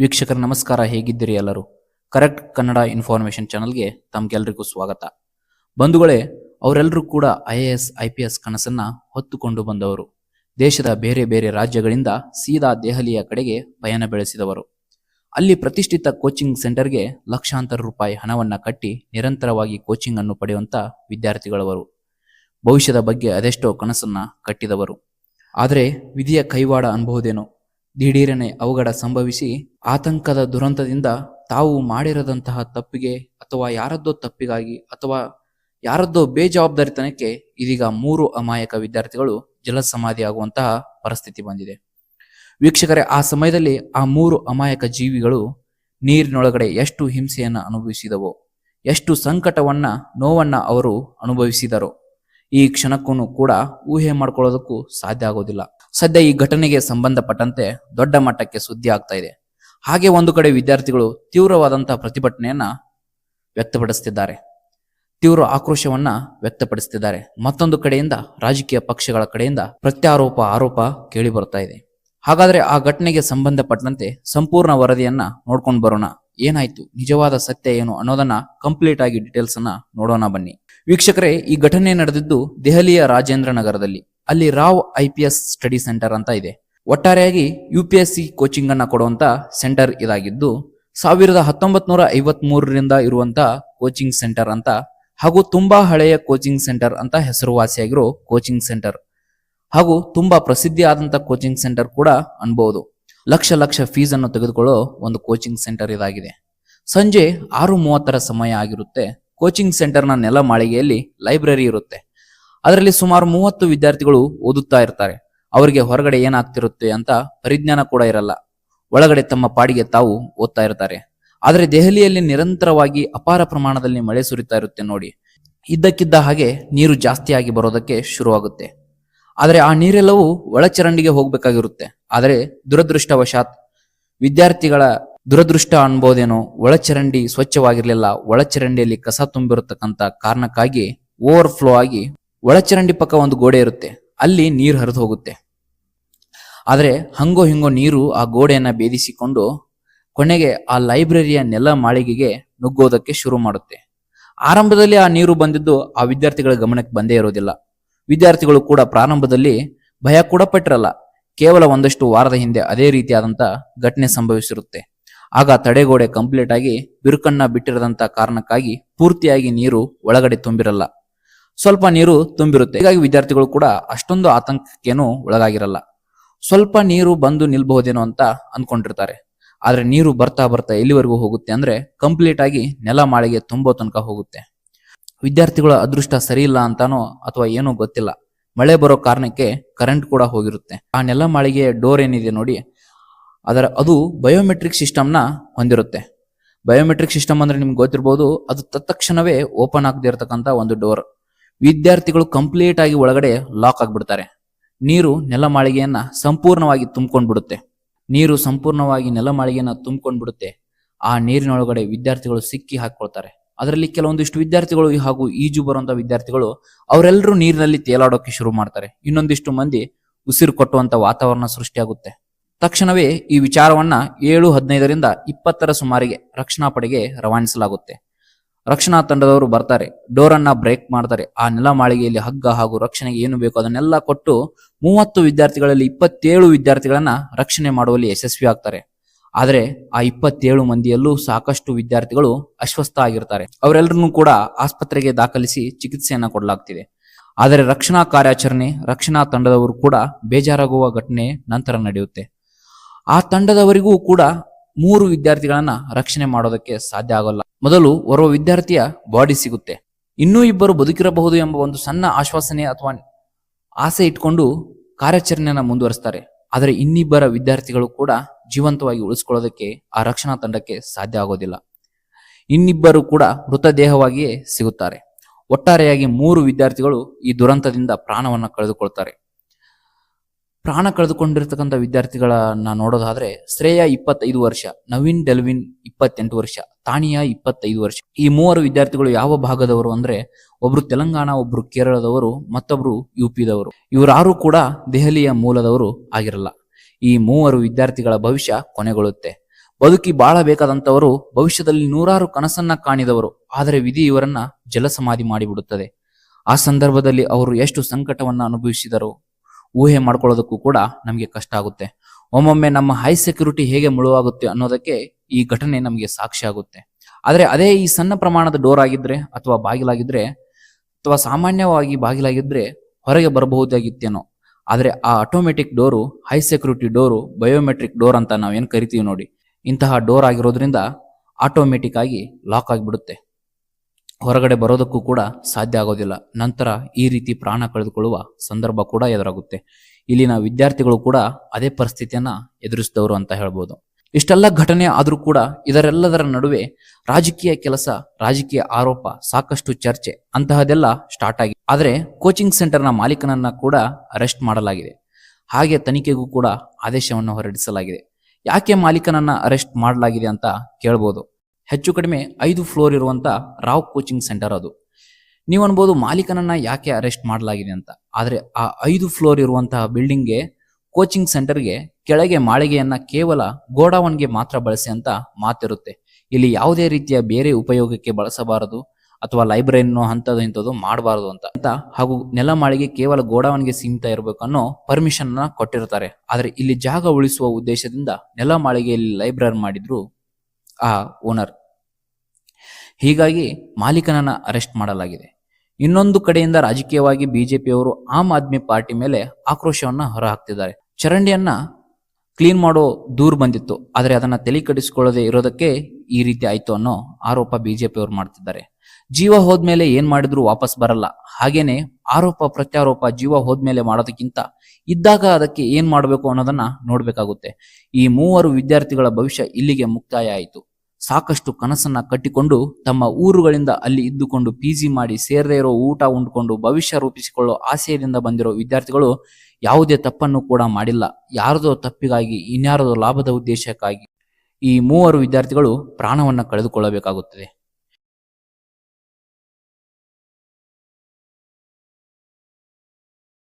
ವೀಕ್ಷಕರ ನಮಸ್ಕಾರ, ಹೇಗಿದ್ದೀರಿ ಎಲ್ಲರೂ? ಕರೆಕ್ಟ್ ಕನ್ನಡ ಇನ್ಫಾರ್ಮೇಶನ್ ಚಾನಲ್ಗೆ ತಮ್ಗೆಲ್ರಿಗೂ ಸ್ವಾಗತ. ಬಂಧುಗಳೇ ಅವರೆಲ್ಲರೂ ಕೂಡ I A S, I P S ಕನಸನ್ನ ಹೊತ್ತುಕೊಂಡು ಬಂದವರು. ದೇಶದ ಬೇರೆ ಬೇರೆ ರಾಜ್ಯಗಳಿಂದ ಸೀದಾ ದೆಹಲಿಯ ಕಡೆಗೆ ಪಯಣ ಬೆಳೆಸಿದವರು. ಅಲ್ಲಿ ಪ್ರತಿಷ್ಠಿತ ಕೋಚಿಂಗ್ ಸೆಂಟರ್ಗೆ ಲಕ್ಷಾಂತರ ರೂಪಾಯಿ ಹಣವನ್ನ ಕಟ್ಟಿ ನಿರಂತರವಾಗಿ ಕೋಚಿಂಗ್ ಅನ್ನು ಪಡೆಯುವಂತ ವಿದ್ಯಾರ್ಥಿಗಳವರು. ಭವಿಷ್ಯದ ಬಗ್ಗೆ ಅದೆಷ್ಟೋ ಕನಸನ್ನ ಕಟ್ಟಿದವರು. ಆದರೆ, ವಿಧಿಯ ಕೈವಾಡ ಅನ್ಬಹುದೇನೋ? ದಿಢೀರನೆ ಅವಘಡ ಸಂಭವಿಸಿ ಆತಂಕದ ದುರಂತದಿಂದ ತಾವು ಮಾಡಿರದಂತಹ ತಪ್ಪಿಗೆ ಅಥವಾ ಯಾರದ್ದೋ ತಪ್ಪಿಗಾಗಿ ಅಥವಾ ಯಾರದ್ದೋ ಬೇಜವಾಬ್ದಾರಿತನಕ್ಕೆ ಇದೀಗ ಮೂರು ಅಮಾಯಕ ವಿದ್ಯಾರ್ಥಿಗಳು ಜಲಸಮಾಧಿಯಾಗುವಂತಹ ಪರಿಸ್ಥಿತಿ ಬಂದಿದೆ. ವೀಕ್ಷಕರೇ, ಆ ಸಮಯದಲ್ಲಿ ಆ ಮೂರು ಅಮಾಯಕ ಜೀವಿಗಳು ನೀರಿನೊಳಗಡೆ ಎಷ್ಟು ಹಿಂಸೆಯನ್ನು ಅನುಭವಿಸಿದವೋ, ಎಷ್ಟು ಸಂಕಟವನ್ನ, ನೋವನ್ನ ಅವರು ಅನುಭವಿಸಿದರು, ಈ ಕ್ಷಣಕ್ಕೂ ಕೂಡ ಊಹೆ ಮಾಡ್ಕೊಳ್ಳೋದಕ್ಕೂ ಸಾಧ್ಯ ಆಗೋದಿಲ್ಲ. ಸದ್ಯ ಈ ಘಟನೆಗೆ ಸಂಬಂಧಪಟ್ಟಂತೆ ದೊಡ್ಡ ಮಟ್ಟಕ್ಕೆ ಸುದ್ದಿ ಆಗ್ತಾ ಇದೆ. ಹಾಗೆ ಒಂದು ಕಡೆ ವಿದ್ಯಾರ್ಥಿಗಳು ತೀವ್ರವಾದಂತಹ ಪ್ರತಿಭಟನೆಯನ್ನ ವ್ಯಕ್ತಪಡಿಸುತ್ತಿದ್ದಾರೆ ತೀವ್ರ ಆಕ್ರೋಶವನ್ನ ವ್ಯಕ್ತಪಡಿಸುತ್ತಿದ್ದಾರೆ ಮತ್ತೊಂದು ಕಡೆಯಿಂದ ರಾಜಕೀಯ ಪಕ್ಷಗಳ ಕಡೆಯಿಂದ ಪ್ರತ್ಯಾರೋಪ ಆರೋಪ ಕೇಳಿ ಬರ್ತಾ ಇದೆ. ಹಾಗಾದ್ರೆ ಆ ಘಟನೆಗೆ ಸಂಬಂಧಪಟ್ಟಂತೆ ಸಂಪೂರ್ಣ ವರದಿಯನ್ನ ನೋಡ್ಕೊಂಡು ಬರೋಣ. ಏನಾಯ್ತು? ನಿಜವಾದ ಸತ್ಯ ಏನು ಅನ್ನೋದನ್ನ ಕಂಪ್ಲೀಟ್ ಆಗಿ ಡೀಟೇಲ್ಸ್ ಅನ್ನ ನೋಡೋಣ ಬನ್ನಿ. ವೀಕ್ಷಕರೇ, ಈ ಘಟನೆ ನಡೆದಿದ್ದು ದೆಹಲಿಯ ರಾಜೇಂದ್ರ ನಗರದಲ್ಲಿ. ಅಲ್ಲಿ ರಾವ್ ಐ ಸ್ಟಡಿ ಸೆಂಟರ್ ಅಂತ ಇದೆ. ಒಟ್ಟಾರೆಯಾಗಿ U P S C coaching ಅನ್ನ ಕೊಡುವಂತ ಸೆಂಟರ್ ಇದಾಗಿದ್ದು, ಸಾವಿರದ ಹತ್ತೊಂಬತ್ ನೂರ ಐವತ್ ಮೂರರಿಂದ ಇರುವಂತಹ ಕೋಚಿಂಗ್ ಸೆಂಟರ್ ಅಂತ, ಹಾಗೂ ತುಂಬಾ ಹಳೆಯ ಕೋಚಿಂಗ್ ಸೆಂಟರ್ ಅಂತ ಹೆಸರುವಾಸಿಯಾಗಿರೋ ಕೋಚಿಂಗ್ ಸೆಂಟರ್ ಹಾಗೂ ತುಂಬಾ ಪ್ರಸಿದ್ಧಿ ಆದಂತ ಕೋಚಿಂಗ್ ಸೆಂಟರ್ ಕೂಡ ಅನ್ಬಹುದು ಲಕ್ಷ ಲಕ್ಷ ಫೀಸ್ ಅನ್ನು ತೆಗೆದುಕೊಳ್ಳೋ ಒಂದು ಕೋಚಿಂಗ್ ಸೆಂಟರ್ ಇದಾಗಿದೆ. ಸಂಜೆ ಆರು ಮೂವತ್ತರ ಸಮಯ ಆಗಿರುತ್ತೆ. ಕೋಚಿಂಗ್ ಸೆಂಟರ್ನ ನೆಲ ಮಾಳಿಗೆಯಲ್ಲಿ ಲೈಬ್ರರಿ ಇರುತ್ತೆ. ಅದರಲ್ಲಿ ಸುಮಾರು ಮೂವತ್ತು ವಿದ್ಯಾರ್ಥಿಗಳು ಓದುತ್ತಾ ಇರ್ತಾರೆ. ಅವರಿಗೆ ಹೊರಗಡೆ ಏನಾಗ್ತಿರುತ್ತೆ ಅಂತ ಪರಿಜ್ಞಾನ ಕೂಡ ಇರಲ್ಲ. ಒಳಗಡೆ ತಮ್ಮ ಪಾಡಿಗೆ ತಾವು ಓದ್ತಾ ಇರ್ತಾರೆ. ಆದರೆ ದೆಹಲಿಯಲ್ಲಿ ನಿರಂತರವಾಗಿ ಅಪಾರ ಪ್ರಮಾಣದಲ್ಲಿ ಮಳೆ ಸುರಿತಾ ಇರುತ್ತೆ ನೋಡಿ. ಇದ್ದಕ್ಕಿದ್ದ ಹಾಗೆ ನೀರು ಜಾಸ್ತಿಯಾಗಿ ಬರೋದಕ್ಕೆ ಶುರುವಾಗುತ್ತೆ. ಆದರೆ ಆ ನೀರೆಲ್ಲವೂ ಒಳಚರಂಡಿಗೆ ಹೋಗಬೇಕಾಗಿರುತ್ತೆ. ಆದರೆ ದುರದೃಷ್ಟವಶಾತ್ ವಿದ್ಯಾರ್ಥಿಗಳ ದುರದೃಷ್ಟ ಅನ್ಬೋದೇನೋ, ಒಳಚರಂಡಿ ಸ್ವಚ್ಛವಾಗಿರಲಿಲ್ಲ, ಒಳಚರಂಡಿಯಲ್ಲಿ ಕಸ ತುಂಬಿರತಕ್ಕಂಥ ಕಾರಣಕ್ಕಾಗಿ ಓವರ್ ಫ್ಲೋ ಆಗಿ ಒಳಚರಂಡಿ ಪಕ್ಕ ಒಂದು ಗೋಡೆ ಇರುತ್ತೆ. ಅಲ್ಲಿ ನೀರು ಹರಿದು ಹೋಗುತ್ತೆ. ಆದರೆ ಹಂಗೋ ಹಿಂಗೋ ನೀರು ಆ ಗೋಡೆಯನ್ನ ಭೇದಿಸಿಕೊಂಡು ಕೊನೆಗೆ ಆ ಲೈಬ್ರರಿಯ ನೆಲ ಮಾಳಿಗೆಗೆ ನುಗ್ಗೋದಕ್ಕೆ ಶುರು ಮಾಡುತ್ತೆ. ಆರಂಭದಲ್ಲಿ ಆ ನೀರು ಬಂದಿದ್ದು ಆ ವಿದ್ಯಾರ್ಥಿಗಳ ಗಮನಕ್ಕೆ ಬಂದೇ ಇರೋದಿಲ್ಲ. ವಿದ್ಯಾರ್ಥಿಗಳು ಕೂಡ ಪ್ರಾರಂಭದಲ್ಲಿ ಭಯ ಕೂಡ ಪಟ್ಟಿರಲ್ಲ. ಕೇವಲ ಒಂದಷ್ಟು ವಾರದ ಹಿಂದೆ ಅದೇ ರೀತಿಯಾದಂತ ಘಟನೆ ಸಂಭವಿಸಿರುತ್ತೆ. ಆಗ ತಡೆಗೋಡೆ ಕಂಪ್ಲೀಟ್ ಆಗಿ ಬಿರುಕನ್ನ ಬಿಟ್ಟಿರದಂತ ಕಾರಣಕ್ಕಾಗಿ ಪೂರ್ತಿಯಾಗಿ ನೀರು ಒಳಗಡೆ ತುಂಬಿರಲ್ಲ. ಸ್ವಲ್ಪ ನೀರು ತುಂಬಿರುತ್ತೆ. ಹೀಗಾಗಿ ವಿದ್ಯಾರ್ಥಿಗಳು ಕೂಡ ಅಷ್ಟೊಂದು ಆತಂಕಕ್ಕೇನು ಒಳಗಾಗಿರಲ್ಲ. ಸ್ವಲ್ಪ ನೀರು ಬಂದು ನಿಲ್ಬಹುದೇನೋ ಅಂತ ಅಂದ್ಕೊಂಡಿರ್ತಾರೆ ಆದ್ರೆ ನೀರು ಬರ್ತಾ ಬರ್ತಾ ಎಲ್ಲಿವರೆಗೂ ಹೋಗುತ್ತೆ ಅಂದ್ರೆ ಕಂಪ್ಲೀಟ್ ಆಗಿ ನೆಲ ಮಾಳಿಗೆ ತುಂಬೋ ತನಕ ಹೋಗುತ್ತೆ. ವಿದ್ಯಾರ್ಥಿಗಳ ಅದೃಷ್ಟ ಸರಿ ಇಲ್ಲ ಅಂತಾನೋ ಅಥವಾ ಏನೋ ಗೊತ್ತಿಲ್ಲ. ಮಳೆ ಬರೋ ಕಾರಣಕ್ಕೆ ಕರೆಂಟ್ ಕೂಡ ಹೋಗಿರುತ್ತೆ. ಆ ನೆಲ ಮಾಳಿಗೆ ಡೋರ್ ಏನಿದೆ ನೋಡಿ, ಅದರ ಅದು ಬಯೋಮೆಟ್ರಿಕ್ ಸಿಸ್ಟಮ್ನ ಹೊಂದಿರುತ್ತೆ. ಬಯೋಮೆಟ್ರಿಕ್ ಸಿಸ್ಟಮ್ ಅಂದ್ರೆ ನಿಮ್ಗೆ ಗೊತ್ತಿರ್ಬೋದು, ಅದು ತತ್ಕ್ಷಣವೇ ಓಪನ್ ಆಗದೆ ಇರತಕ್ಕಂತ ಒಂದು ಡೋರ್ ವಿದ್ಯಾರ್ಥಿಗಳು ಕಂಪ್ಲೀಟ್ ಆಗಿ ಒಳಗಡೆ ಲಾಕ್ ಆಗ್ಬಿಡ್ತಾರೆ. ನೀರು ನೆಲಮಾಳಿಗೆಯನ್ನ ಸಂಪೂರ್ಣವಾಗಿ ತುಂಬಿಕೊಂಡು ಬಿಡುತ್ತೆ ನೀರು ಸಂಪೂರ್ಣವಾಗಿ ನೆಲಮಾಳಿಗೆಯನ್ನ ತುಂಬಿಕೊಂಡು ಬಿಡುತ್ತೆ ಆ ನೀರಿನೊಳಗಡೆ ವಿದ್ಯಾರ್ಥಿಗಳು ಸಿಕ್ಕಿ ಹಾಕೊಳ್ತಾರೆ. ಅದರಲ್ಲಿ ಕೆಲವೊಂದಿಷ್ಟು ವಿದ್ಯಾರ್ಥಿಗಳು ಹಾಗೂ ಈಜು ಬರುವಂತಹ ವಿದ್ಯಾರ್ಥಿಗಳು ಅವರೆಲ್ಲರೂ ನೀರಿನಲ್ಲಿ ತೇಲಾಡೋಕೆ ಶುರು ಮಾಡ್ತಾರೆ. ಇನ್ನೊಂದಿಷ್ಟು ಮಂದಿ ಉಸಿರು ಕೊಟ್ಟುವಂತ ವಾತಾವರಣ ಸೃಷ್ಟಿಯಾಗುತ್ತೆ. ತಕ್ಷಣವೇ ಈ ವಿಚಾರವನ್ನ ಏಳು ಹದಿನೈದರಿಂದ ಇಪ್ಪತ್ತರ ಸುಮಾರಿಗೆ ರಕ್ಷಣಾ ಪಡೆಗೆ ರವಾನಿಸಲಾಗುತ್ತೆ. ರಕ್ಷಣಾ ತಂಡದವರು ಬರ್ತಾರೆ ಡೋರ್ ಅನ್ನ ಬ್ರೇಕ್ ಮಾಡ್ತಾರೆ. ಆ ನೆಲ ಮಾಳಿಗೆಯಲ್ಲಿ ಹಗ್ಗ ಹಾಗೂ ರಕ್ಷಣೆಗೆ ಏನು ಬೇಕು ಅದನ್ನೆಲ್ಲ ಕೊಟ್ಟು ಮೂವತ್ತು ವಿದ್ಯಾರ್ಥಿಗಳಲ್ಲಿ ಇಪ್ಪತ್ತೇಳು ವಿದ್ಯಾರ್ಥಿಗಳನ್ನ ರಕ್ಷಣೆ ಮಾಡುವಲ್ಲಿ ಯಶಸ್ವಿ ಆಗ್ತಾರೆ. ಆದರೆ ಆ ಇಪ್ಪತ್ತೇಳು ಮಂದಿಯಲ್ಲೂ ಸಾಕಷ್ಟು ವಿದ್ಯಾರ್ಥಿಗಳು ಅಸ್ವಸ್ಥ ಆಗಿರ್ತಾರೆ. ಅವರೆಲ್ಲರನ್ನೂ ಕೂಡ ಆಸ್ಪತ್ರೆಗೆ ದಾಖಲಿಸಿ ಚಿಕಿತ್ಸೆಯನ್ನ ಕೊಡಲಾಗ್ತಿದೆ. ಆದರೆ ರಕ್ಷಣಾ ಕಾರ್ಯಾಚರಣೆ, ರಕ್ಷಣಾ ತಂಡದವರು ಕೂಡ ಬೇಜಾರಾಗುವ ಘಟನೆ ನಂತರ ನಡೆಯುತ್ತೆ. ಆ ತಂಡದವರಿಗೂ ಕೂಡ ಮೂರು ವಿದ್ಯಾರ್ಥಿಗಳನ್ನ ರಕ್ಷಣೆ ಮಾಡೋದಕ್ಕೆ ಸಾಧ್ಯ ಆಗೋಲ್ಲ. ಮೊದಲು ಓರ್ವ ವಿದ್ಯಾರ್ಥಿಯ ಬಾಡಿ ಸಿಗುತ್ತೆ. ಇನ್ನೂ ಇಬ್ಬರು ಬದುಕಿರಬಹುದು ಎಂಬ ಒಂದು ಸಣ್ಣ ಆಶ್ವಾಸನೆ ಅಥವಾ ಆಸೆ ಇಟ್ಕೊಂಡು ಕಾರ್ಯಾಚರಣೆಯನ್ನ ಮುಂದುವರಿಸ್ತಾರೆ. ಆದರೆ ಇನ್ನಿಬ್ಬರ ವಿದ್ಯಾರ್ಥಿಗಳು ಕೂಡ ಜೀವಂತವಾಗಿ ಉಳಿಸ್ಕೊಳ್ಳೋದಕ್ಕೆ ಆ ರಕ್ಷಣಾ ತಂಡಕ್ಕೆ ಸಾಧ್ಯ ಆಗೋದಿಲ್ಲ. ಇನ್ನಿಬ್ಬರು ಕೂಡ ಮೃತದೇಹವಾಗಿಯೇ ಸಿಗುತ್ತಾರೆ. ಒಟ್ಟಾರೆಯಾಗಿ ಮೂರು ವಿದ್ಯಾರ್ಥಿಗಳು ಈ ದುರಂತದಿಂದ ಪ್ರಾಣವನ್ನು ಕಳೆದುಕೊಳ್ತಾರೆ. ಪ್ರಾಣ ಕಳೆದುಕೊಂಡಿರ್ತಕ್ಕಂಥ ವಿದ್ಯಾರ್ಥಿಗಳನ್ನ ನೋಡೋದಾದ್ರೆ ಶ್ರೇಯ ಇಪ್ಪತ್ತೈದು ವರ್ಷ, ನವೀನ್ ಡೆಲ್ವಿನ್ ಇಪ್ಪತ್ತೆಂಟು ವರ್ಷ, ತಾನಿಯಾ ಇಪ್ಪತ್ತೈದು ವರ್ಷ. ಈ ಮೂವರು ವಿದ್ಯಾರ್ಥಿಗಳು ಯಾವ ಭಾಗದವರು ಅಂದ್ರೆ ಒಬ್ರು ತೆಲಂಗಾಣ, ಒಬ್ರು ಕೇರಳದವರು, ಮತ್ತೊಬ್ರು ಯು ಪಿದವರು ಇವರಾರು ಕೂಡ ದೆಹಲಿಯ ಮೂಲದವರು ಆಗಿರಲ್ಲ. ಈ ಮೂವರು ವಿದ್ಯಾರ್ಥಿಗಳ ಭವಿಷ್ಯ ಕೊನೆಗೊಳ್ಳುತ್ತೆ. ಬದುಕಿ ಬಾಳಬೇಕಾದಂತವರು ಭವಿಷ್ಯದಲ್ಲಿ ನೂರಾರು ಕನಸನ್ನ ಕಾಣಿದವರು, ಆದರೆ ವಿಧಿ ಇವರನ್ನ ಜಲಸಮಾಧಿ ಮಾಡಿಬಿಡುತ್ತದೆ. ಆ ಸಂದರ್ಭದಲ್ಲಿ ಅವರು ಎಷ್ಟು ಸಂಕಟವನ್ನ ಅನುಭವಿಸಿದರು ಊಹೆ ಮಾಡ್ಕೊಳ್ಳೋದಕ್ಕೂ ಕೂಡ ನಮಗೆ ಕಷ್ಟ ಆಗುತ್ತೆ. ಒಮ್ಮೊಮ್ಮೆ ನಮ್ಮ ಹೈ ಸೆಕ್ಯೂರಿಟಿ ಹೇಗೆ ಮುಳುವಾಗುತ್ತೆ ಅನ್ನೋದಕ್ಕೆ ಈ ಘಟನೆ ನಮಗೆ ಸಾಕ್ಷಿ ಆಗುತ್ತೆ. ಆದರೆ ಅದೇ ಈ ಸಣ್ಣ ಪ್ರಮಾಣದ ಡೋರ್ ಆಗಿದ್ರೆ ಅಥವಾ ಬಾಗಿಲಾಗಿದ್ರೆ ಅಥವಾ ಸಾಮಾನ್ಯವಾಗಿ ಬಾಗಿಲಾಗಿದ್ರೆ ಹೊರಗೆ ಬರಬಹುದಾಗಿತ್ತೇನೋ. ಆದರೆ ಆ automatic door high security door biometric door ಅಂತ ನಾವೇನು ಕರಿತೀವಿ ನೋಡಿ, ಇಂತಹ ಡೋರ್ ಆಗಿರೋದ್ರಿಂದ ಆಟೋಮೆಟಿಕ್ ಆಗಿ ಲಾಕ್ ಆಗಿಬಿಡುತ್ತೆ. ಹೊರಗಡೆ ಬರೋದಕ್ಕೂ ಕೂಡ ಸಾಧ್ಯ ಆಗೋದಿಲ್ಲ. ನಂತರ ಈ ರೀತಿ ಪ್ರಾಣ ಕಳೆದುಕೊಳ್ಳುವ ಸಂದರ್ಭ ಕೂಡ ಎದುರಾಗುತ್ತೆ. ಇಲ್ಲಿನ ವಿದ್ಯಾರ್ಥಿಗಳು ಕೂಡ ಅದೇ ಪರಿಸ್ಥಿತಿಯನ್ನ ಎದುರಿಸಿದವರು ಅಂತ ಹೇಳ್ಬೋದು. ಇಷ್ಟೆಲ್ಲ ಘಟನೆ ಆದರೂ ಕೂಡ ಇದರೆಲ್ಲದರ ನಡುವೆ ರಾಜಕೀಯ ಕೆಲಸ, ರಾಜಕೀಯ ಆರೋಪ ಸಾಕಷ್ಟು ಚರ್ಚೆ ಅಂತಹದೆಲ್ಲ ಸ್ಟಾರ್ಟ್ ಆಗಿದೆ ಆದರೆ ಕೋಚಿಂಗ್ ಸೆಂಟರ್ನ ಮಾಲೀಕನನ್ನ ಕೂಡ ಅರೆಸ್ಟ್ ಮಾಡಲಾಗಿದೆ. ಹಾಗೆ ತನಿಖೆಗೂ ಕೂಡ ಆದೇಶವನ್ನು ಹೊರಡಿಸಲಾಗಿದೆ. ಯಾಕೆ ಮಾಲೀಕನನ್ನ ಅರೆಸ್ಟ್ ಮಾಡಲಾಗಿದೆ ಅಂತ ಕೇಳ್ಬೋದು. ಹೆಚ್ಚು ಕಡಿಮೆ ಐದು ಫ್ಲೋರ್ ಇರುವಂತ ರಾವ್ ಕೋಚಿಂಗ್ ಸೆಂಟರ್ ಅದು. ನೀವು ಅನ್ಬೋದು ಮಾಲೀಕನನ್ನ ಯಾಕೆ ಅರೆಸ್ಟ್ ಮಾಡಲಾಗಿದೆ ಅಂತ. ಆದರೆ ಆ ಐದು ಫ್ಲೋರ್ ಇರುವಂತಹ ಬಿಲ್ಡಿಂಗ್ಗೆ ಕೋಚಿಂಗ್ ಸೆಂಟರ್ಗೆ ಕೆಳಗೆ ಮಾಳಿಗೆಯನ್ನ ಕೇವಲ ಗೋಡಾವನ್ಗೆ ಮಾತ್ರ ಬಳಸಿ ಅಂತ ಮಾತಿರುತ್ತೆ. ಇಲ್ಲಿ ಯಾವುದೇ ರೀತಿಯ ಬೇರೆ ಉಪಯೋಗಕ್ಕೆ ಬಳಸಬಾರದು ಅಥವಾ ಲೈಬ್ರರಿನೋ ಹಂತದ ಇಂಥದ್ದು ಮಾಡಬಾರದು ಅಂತ. ಅಂತ ಹಾಗೂ ನೆಲ ಮಾಳಿಗೆ ಕೇವಲ ಗೋಡಾವನ್ಗೆ ಸೀಮಿತ ಇರಬೇಕು ಅನ್ನೋ ಪರ್ಮಿಷನ್ನ ಕೊಟ್ಟಿರ್ತಾರೆ. ಆದ್ರೆ ಇಲ್ಲಿ ಜಾಗ ಉಳಿಸುವ ಉದ್ದೇಶದಿಂದ ನೆಲ ಮಾಳಿಗೆಯಲ್ಲಿ ಲೈಬ್ರರಿ ಮಾಡಿದ್ರು ಆ ಓನರ್. ಹೀಗಾಗಿ ಮಾಲೀಕನನ್ನ ಅರೆಸ್ಟ್ ಮಾಡಲಾಗಿದೆ. ಇನ್ನೊಂದು ಕಡೆಯಿಂದ ರಾಜಕೀಯವಾಗಿ ಬಿಜೆಪಿಯವರು ಆಮ್ ಆದ್ಮಿ ಪಾರ್ಟಿ ಮೇಲೆ ಆಕ್ರೋಶವನ್ನ ಹೊರಹಾಕ್ತಿದ್ದಾರೆ. ಚರಂಡಿಯನ್ನ ಕ್ಲೀನ್ ಮಾಡೋ ದೂರ್ ಬಂದಿತ್ತು, ಆದರೆ ಅದನ್ನ ತಲೆ ಕಡಿಸಿಕೊಳ್ಳದೆ ಇರೋದಕ್ಕೆ ಈ ರೀತಿ ಆಯ್ತು ಅನ್ನೋ ಆರೋಪ ಬಿಜೆಪಿಯವರು ಮಾಡ್ತಿದ್ದಾರೆ. ಜೀವ ಹೋದ್ಮೇಲೆ ಏನ್ ಮಾಡಿದ್ರು ವಾಪಸ್ ಬರಲ್ಲ. ಹಾಗೇನೆ ಆರೋಪ ಪ್ರತ್ಯಾರೋಪ ಜೀವ ಹೋದ್ಮೇಲೆ ಮಾಡೋದಕ್ಕಿಂತ ಇದ್ದಾಗ ಅದಕ್ಕೆ ಏನ್ ಮಾಡಬೇಕು ಅನ್ನೋದನ್ನ ನೋಡ್ಬೇಕಾಗುತ್ತೆ. ಈ ಮೂವರು ವಿದ್ಯಾರ್ಥಿಗಳ ಭವಿಷ್ಯ ಇಲ್ಲಿಗೆ ಮುಕ್ತಾಯ ಆಯಿತು. ಸಾಕಷ್ಟು ಕನಸನ್ನ ಕಟ್ಟಿಕೊಂಡು ತಮ್ಮ ಊರುಗಳಿಂದ ಅಲ್ಲಿ ಇದ್ದುಕೊಂಡು ಪಿ ಜಿ ಮಾಡಿ ಸೇರದೇ ಇರೋ ಊಟ ಉಂಡ್ಕೊಂಡು ಭವಿಷ್ಯ ರೂಪಿಸಿಕೊಳ್ಳೋ ಆಸೆಯಿಂದ ಬಂದಿರೋ ವಿದ್ಯಾರ್ಥಿಗಳು ಯಾವುದೇ ತಪ್ಪನ್ನು ಕೂಡ ಮಾಡಿಲ್ಲ. ಯಾರದೋ ತಪ್ಪಿಗಾಗಿ, ಇನ್ಯಾರದೋ ಲಾಭದ ಉದ್ದೇಶಕ್ಕಾಗಿ ಈ ಮೂವರು ವಿದ್ಯಾರ್ಥಿಗಳು ಪ್ರಾಣವನ್ನ ಕಳೆದುಕೊಳ್ಳಬೇಕಾಗುತ್ತದೆ.